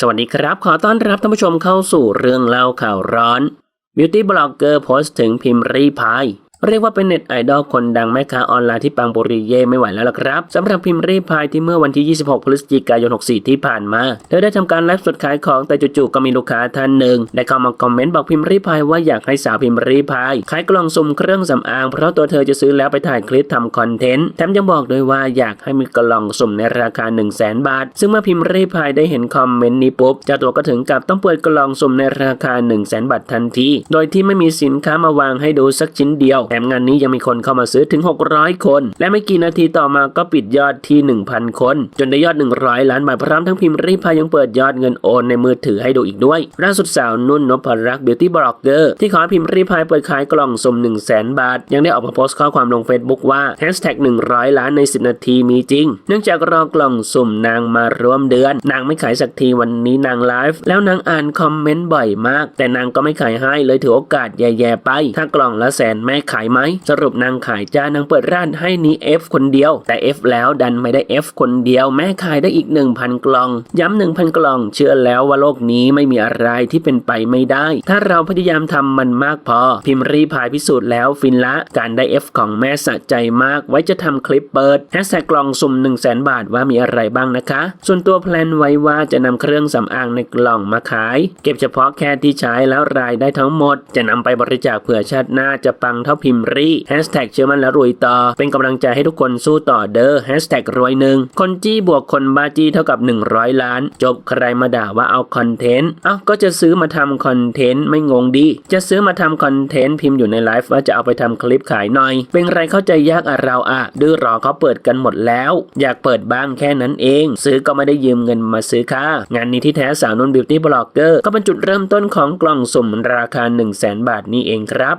สวัสดีครับ ขอต้อนรับท่านผู้ชมเข้าสู่เรื่องเล่าข่าวร้อน บิวตี้บล็อกเกอร์โพสต์ถึงพิมพ์รีพาย เรียกว่าเป็นเน็ตไอดอลคนดังแม่ค้าออนไลน์ที่ปังปุริเย่ไม่ไหวแล้วล่ะครับสำหรับพิมพ์รีพายที่เมื่อวันที่ 26 พฤศจิกายน 64 ที่ผ่านมา เธอได้ทำการไลฟ์สดขายของแต่จู่ๆก็มีลูกค้าท่านหนึ่ง ได้เข้ามาคอมเมนต์บอกพิมพ์รีพายว่าอยากให้สาวพิมพ์รีพายขายกล่องสุ่มเครื่องสำอาง เพราะตัวเธอจะซื้อแล้วไปถ่ายคลิปทำคอนเทนต์แถมยังบอกด้วยว่าอยากให้มีกล่องสุ่มในราคา 1 0 0 0 0แบาท ซึ่งเมื่อพิมพ์รีพายได้เห็นคอมเมนต์นี้ปุ๊บเจ้าตัวก็ถึงกับต้องเปิดกล่องสุ่มในราคา 1 0 0 0 0แบาททันที โดยที่ไม่มีสินค้ามาวางให้ดูสักชิ้นเดียวมงานนี้ยังมีคนเข้ามาซื้อถึง 600 คน และไม่กี่นาทีต่อมาก็ปิดยอดที่ 1,000 คน จนได้ยอด 100 ล้านบาทพร้อมทั้งพิมพ์รีพายยังเปิดยอดเงินโอนในมือถือให้ดูอีกด้วยล่าสุดสาวนุ่นนพรักบิวตี้บล็อกเกอร์ที่ขอพิมพ์รีพายเปิดขายกล่องสุ่ม1 0 0 0 0แบาท ยังได้ออกมาโพสต์ข้อความลง Facebook ว่าแฮชแท็ก100 ล้านใน 10 นาทีมีจริง เนื่องจากรอกล่องสุ่มนางมาร่วมเดือน นางไม่ขายสักทีวันนี้นางไลฟ์แล้วนางอ่านคอมเมนต์บ่อยมาก แต่นางก็ไม่ขายให้เลยถือโอกาสแย่ๆไป ถ้ากล่องละแสนแม่ขายไหมสรุปนางขายจ้านางเปิดร้านให้นี้ F คนเดียว แต่ F แล้วดันไม่ได้ F คนเดียว แม่ขายได้อีก 1,000 กล่อง ย้ำ1,000 กล่อง เชื่อแล้วว่าโลกนี้ไม่มีอะไรที่เป็นไปไม่ได้ ถ้าเราพยายามทำมันมากพอ พิมพ์รีพายพิสูจน์แล้วฟินละการได้ F ของแม่สะใจมาก ไว้จะทำคลิปเปิดแฮชแท็กกล่องสุ่ม 1 0 0 0 0แบาทว่ามีอะไรบ้างนะคะ ส่วนตัวแพลนไว้ว่าจะนำเครื่องสำอางในกล่องมาขาย เก็บเฉพาะแค่ที่ใช้แล้วรายได้ทั้งหมด จะนำไปบริจาคเผื่อชาติหน้าจะปังเท่าพิมพ์รีแฮชแท็กเชื่อมั่นและรวยต่อ เป็นกำลังใจให้ทุกคนสู้ต่อเด้อแฮชแท็กรวยหนึ่งคนจี้บวกคนบ้าจี้เท่ากับ 100 ล้าน จบใครมาด่าว่าเอาคอนเทนต์เอ้าก็จะซื้อมาทำคอนเทนต์ไม่งงดี จะซื้อมาทำคอนเทนต์พิมพ์อยู่ในไลฟ์ว่าจะเอาไปทำคลิปขายหน่อย เป็นไรเข้าใจยากอะเราอะดื้อหรอเขาเปิดกันหมดแล้ว อยากเปิดบ้างแค่นั้นเอง ซื้อก็ไม่ได้ยืมเงินมาซื้อค่ะ งานนี้ที่แท้สาวนุ่นบิวตี้บล็อกเกอร์ก็เป็นจุดเริ่มต้นของกล่องสุ่มราคา 1 0 0 0 0แบาทนี่เองครับ